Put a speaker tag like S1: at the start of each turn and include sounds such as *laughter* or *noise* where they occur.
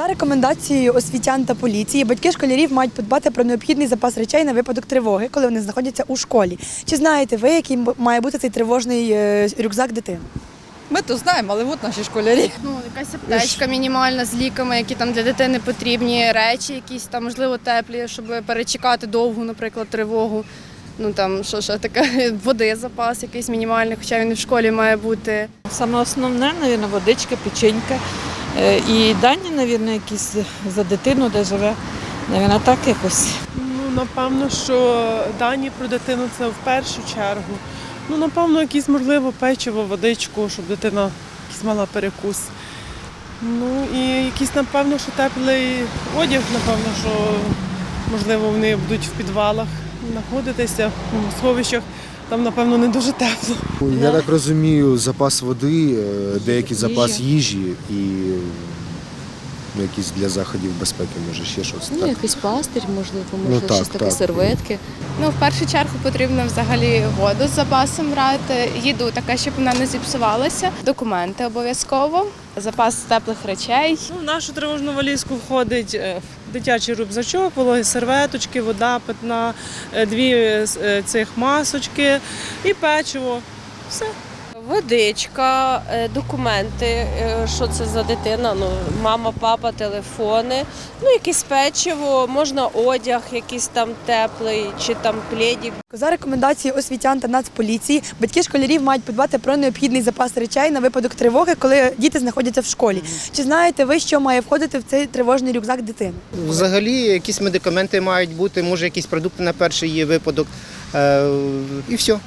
S1: За рекомендацією освітян та поліції, батьки школярів мають подбати про необхідний запас речей на випадок тривоги, коли вони знаходяться у школі. Чи знаєте ви, який має бути цей тривожний е, рюкзак дитини?
S2: Ми то знаємо, але от наші школярі.
S3: Ну, якась аптечка мінімальна з ліками, які там для дитини потрібні, речі якісь там, можливо, теплі, щоб перечекати довгу, наприклад, тривогу. Ну там що ще таке, *laughs* води запас якийсь мінімальний, хоча він і в школі має бути.
S4: Саме основне, мабуть, водичка, печенька. Е, І дані, мабуть, якісь за дитину, де живе. Мабуть, так якось.
S5: Ну, напевно, що дані про дитину це в першу чергу. Ну, напевно, якісь, можливо, печиво, водичку, щоб дитина якийсь мала перекус. Ну і якийсь, напевно, що теплий одяг, напевно, що можливо вони будуть в підвалах знаходитися, в сховищах. Там, напевно, не дуже тепло.
S6: Я так розумію, запас води, е, деякий запас їжі і ну, якісь для заходів безпеки, може ще щось.
S7: Ну,
S6: Так.
S7: якийсь пастир, можливо,
S6: Ну,
S7: можливо,
S6: так,
S7: щось таке,
S6: так.
S7: серветки.
S3: Ну, в першу чергу потрібно взагалі воду з запасом брати, їду така, щоб вона не зіпсувалася, документи обов'язково, запас теплих речей.
S5: Ну, в нашу тривожну валізку входить е, дитячий рюкзачок, вологі серветочки, вода питна, е, дві е, цих масочки і печиво. Все.
S8: Водичка, е, документи, е, що це за дитина, ну, мама, папа, телефони, ну, якесь печиво, можна одяг, якийсь там теплий, чи там пледік.
S1: За рекомендацією освітян та нацполіції, батьки школярів мають подбати про необхідний запас речей на випадок тривоги, коли діти знаходяться в школі. Чи знаєте ви, що має входити в цей тривожний рюкзак дитини?
S9: Взагалі якісь медикаменти мають бути, може якісь продукти на перший випадок. Е, і все.